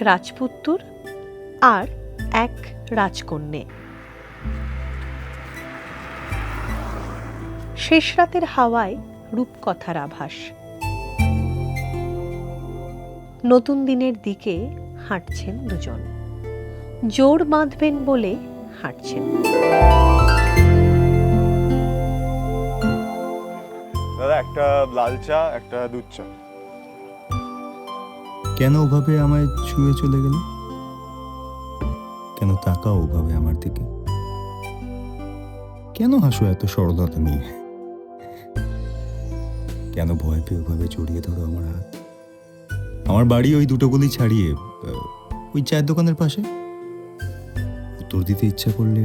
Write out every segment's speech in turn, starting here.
রাজপুত্তুর আর এক রাজকন্যে। শেষ রাতের হাওয়ায় রূপকথার আভাস। নতুন দিনের দিকে হাঁটছেন দুজন। জোর বাঁধবেন বলে হাঁটছেন। একটা লাল চা একটা দুধ চা কেন ওভাবে আমায় ছুঁয়ে চলে গেল? কেন তাকাও ওভাবে আমার দিকে? কেন হাসো এত সরলতা নিয়ে? কেন ভয় পেয়ে ওভাবে জড়িয়ে ধরো আমার হাত? আমার বাড়ি ওই দুটো গলি ছাড়িয়ে ওই চায়ের দোকানের পাশে। উত্তর দিতে ইচ্ছা করলে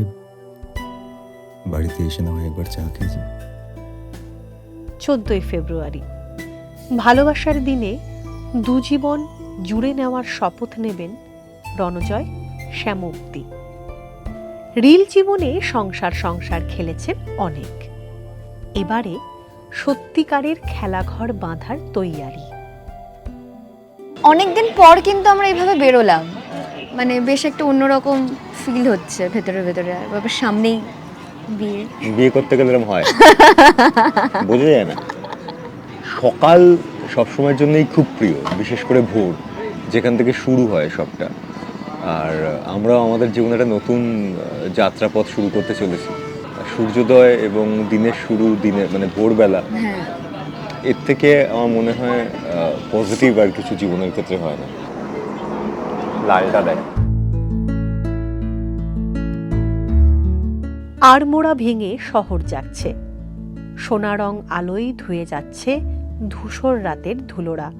বাড়িতে এসে না হয় একবার চা খেয়ে যাও। চোদ্দই ফেব্রুয়ারি। ভালোবাসার দিনে দুজীবন জুড়ে নেওয়ার শপথ নেবেন রণজয় শ্যামক্তি রিল জীবনে সংসার সংসার খেলেছেন অনেক। এবারে সত্যিকারের খেলাঘর বাঁধার তৈয়ারি। অনেকদিন পর কিন্তু আমরা এইভাবে বেরোলাম। মানে বেশ একটা অন্যরকম ফিল হচ্ছে ভেতরে ভেতরে বাবার সামনেই বিয়ে। বিয়ে করতে গেলে হয়। বোঝা যায় না। সকাল সবসময়ের জন্যই খুব প্রিয় বিশেষ করে ভোর যেখান থেকে শুরু হয় সবটা। আর আমরাও আমাদের জীবনে একটা নতুন যাত্রাপথ শুরু করতে চলেছি। সূর্যোদয় এবং দিনের শুরু দিনে মানে ভোরবেলা হ্যাঁ। এর থেকে আমার মনে হয় পজিটিভ আর কিছু জীবনের ক্ষেত্রে হয় না। লালটা দেয়। আড়মোড়া ভেঙে শহর যাচ্ছে। সোনা রং আলোয় ধুয়ে যাচ্ছে ধূসর রাতের ধুলোরা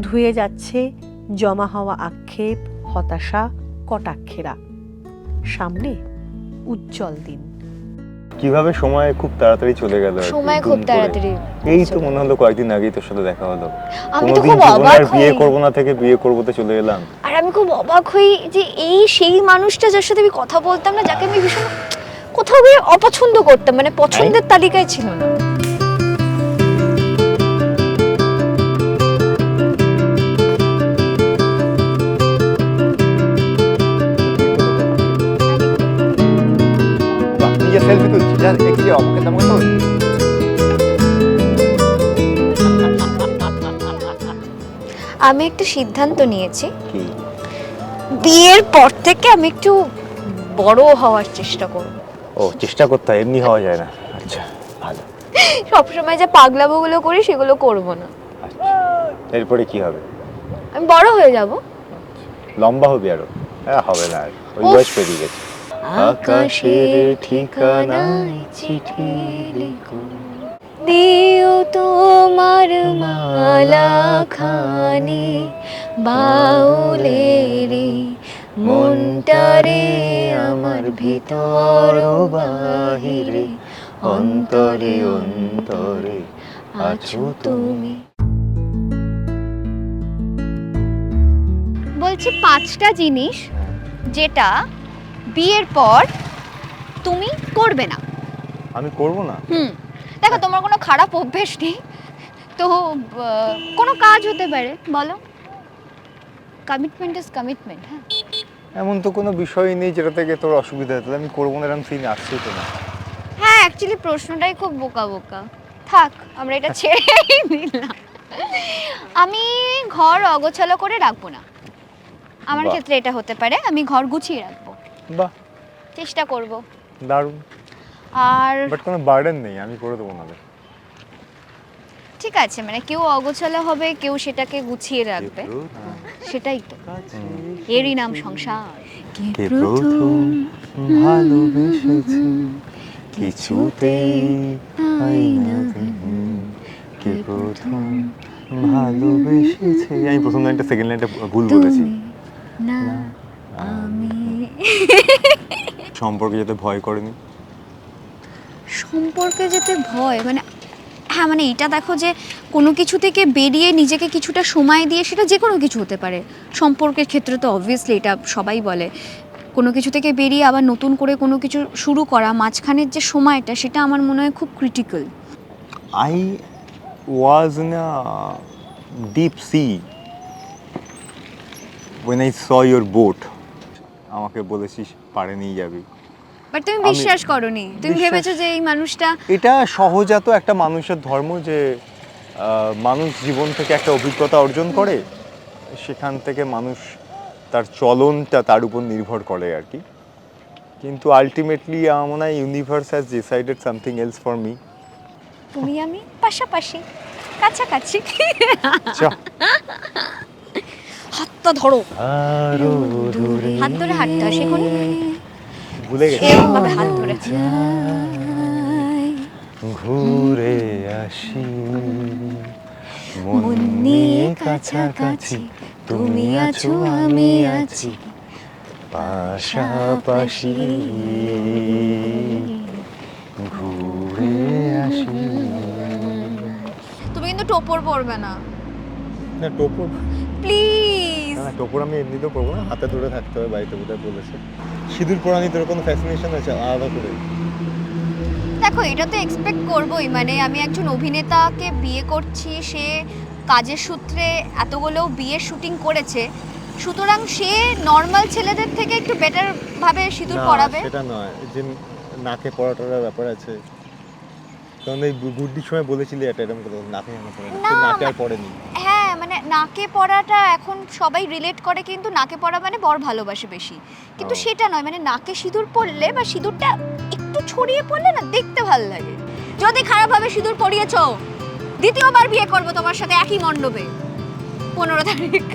ধুয়ে যাচ্ছে জমা হওয়া আক্ষেপ হতাশা কটাক্ষেরা। সামনে উজ্জ্বল দিন। কীভাবে সময় খুব তাড়াতাড়ি চলে গেল সময় খুব তাড়াতাড়ি এই তো মনে হলো কয়েকদিন আগেই তোর সাথে দেখা হলো। আমি তো খুব অবাক আর বিয়ে হই। করব না থেকে বিয়ে করব তো চলে এলাম। আর আমি খুব অবাক হই যে এই সেই মানুষটা যার সাথে আমি কথা বলতাম না যাকে আমি ভীষণ কোথাও গিয়ে অপছন্দ করতাম মানে পছন্দের তালিকায় ছিল না। সেলফি তুলছি যা দেখছি অমুকে তেমন তো আমি একটা সিদ্ধান্ত নিয়েছি। কি? বিয়ের পর থেকে আমি একটু বড় হওয়ার চেষ্টা করব। ও চেষ্টা করতে হয় এমনি হওয়া যায় না। আচ্ছা ভালো। সবসময় যে পাগলামোগুলো করি সেগুলো করব না। আচ্ছা এরপরে কি হবে? আমি বড় হয়ে যাব। লম্বা হবে আরও। হ্যাঁ হবে না আর। ওই উফ। বয়স পেরিয়ে গেছে। আকাশের ঠিকানায় চিঠি লিখো। দিও তোমার মালা খানি। বাউলেরে মনটারে আমার ভিতর বাহিরে। অন্তরে অন্তরে আছো তুমি। বলছি পাঁচটা জিনিস যেটা বিয়ের পর তুমি করবে না। আমি করব না? হুম। দেখো তোমার কোনো খারাপ অভ্যেস নেই। তো আহ, কোনো কাজ হতে পারে বলো। কমিটমেন্ট ইজ কমিটমেন্ট হ্যাঁ। এমন তো কোনো বিষয় নেই যেটা থেকে তোর অসুবিধা হয়। তাহলে আমি করব না এরকম সিন আসছেই তো না। হ্যাঁ অ্যাকচুয়ালি প্রশ্নটাই খুব বোকা বোকা। থাক আমরা এটা ছেড়েই দিলাম। আমি ঘর অগোছালো করে রাখব না। আমার বাহ। ক্ষেত্রে এটা হতে পারে আমি ঘর গুছিয়ে রাখব। বাহ। চেষ্টা করব। দারুণ। আর বাট কোনো বার্ডেন নেই আমি করে দেবো না ঠিক আছে মানে কেউ অগোছালো হবে কেউ সেটাকে গুছিয়ে রাখবে। সেটাই তো। এরই নাম সংসার। কে প্রথম? ভালোবেসেছে। কিছুতেই না কে প্রথম? ভালোবেসেছে। আমি প্রথম লাইনটা সেকেন্ড লাইনটা ভুল বলেছি। না আমি সম্পর্কে যাতে ভয় করেনি? সম্পর্কে যেতে ভয়? মানে হ্যাঁ মানে এটা দেখো যে কোনো কিছু থেকে বেরিয়ে নিজেকে কিছুটা সময় দিয়ে সেটা যে কোনো কিছু হতে পারে। সম্পর্কের ক্ষেত্রে তো অবভিয়াসলি এটা সবাই বলে। কোনো কিছু থেকে বেরিয়ে আবার নতুন করে কোনো কিছু শুরু করা মাঝখানের যে সময়টা সেটা আমার মনে হয় খুব critical I was a deep sea. When I saw your boat আমাকে বলেছিস পারে নিয়ে যাবি। বাট তুমি বিশ্বাস করনি। তুমি ভেবেছো যে এই মানুষটা এটা সহজাত একটা মানুষের ধর্ম যে মানুষ জীবন থেকে একটা অভিজ্ঞতা অর্জন করে সেখান থেকে মানুষ তার চলনটা তার উপর নির্ভর করে আর কি। কিন্তু আলটিমেটলি আমার মনে হয় universe has decided something else for me তুমি আমি পাশাপাশি কাছাকাছি। হাতটা ধরো। আরও দূরে। হাত ধরে হয় শেখনি ভুলে গেছি। এরকম ভাবে হাত ধরে। ঘুরে আসি। মন নিয়ে কাছাকাছি। তুমি আছো আমি আছি। পাশাপাশি। ঘুরে আসি। তুমি কিন্তু টোপর পরবে না। না টোপর প্লিজ। টোপর আমি এমনিতেও পরবো না হাতে ধরে থাকতে হবে বাড়িতে বোধহয় বলেছে। সিঁদুর পরানি তোর কোনো ফ্যাসিনেশন আছে আলাদা করে। দেখো এটা তো এক্সপেক্ট করবোই মানে আমি একজন অভিনেতাকে বিয়ে করছি সে কাজের সূত্রে এতগুলো বিয়ের শুটিং করেছে সুতরাং সে নর্মাল ছেলেদের থেকে একটু বেটার ভাবে সিঁদুর পরাবে? সেটা নয় যে নাকে পড়াটার ব্যাপার আছে। কারণ এই গুড্ডির সময় বলেছিলি এটা এরকম নাকে পড়ে না। নাকে আর পড়েনি হ্যাঁ নাকে পড়াটা এখন সবাই রিলেট করে কিন্তু নাকে পড়া মানে বর ভালোবাসে বেশি। কিন্তু সেটা নয় মানে নাকে সিঁদুর পড়লে বা সিঁদুরটা একটু ছড়িয়ে পড়লে না দেখতে ভালো লাগে। যদি খারাপভাবে সিঁদুর পরিয়েছ দ্বিতীয়বার বিয়ে করব তোমার সাথে একই মণ্ডপে। পনেরো তারিখ।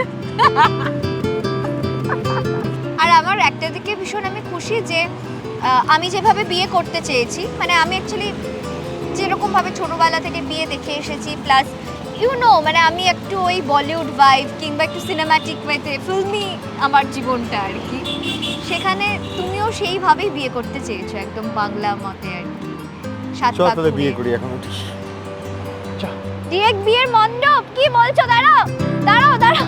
আর আমার একটা দিকে ভীষণ আমি খুশি যে আমি যেভাবে বিয়ে করতে চেয়েছি মানে আমি অ্যাকচুয়ালি যেরকমভাবে ছোটোবেলা থেকে বিয়ে দেখে এসেছি প্লাস ইউ নো মানে আমি একটু ওই বলিউড ভাইব কিংবা একটু সিনেম্যাটিক ওয়েতে ফিল্মি আমার জীবনটা আর কি। সেখানে তুমিও সেইভাবেই বিয়ে করতে চেয়েছো একদম বাংলা মতে আর কি। সাত চল তাহলে বিয়ে। করি এখন উঠিস। ডিরেক্ট বিয়ের মণ্ডপ? কি বলছো? দাঁড়াও দাঁড়াও দাঁড়াও।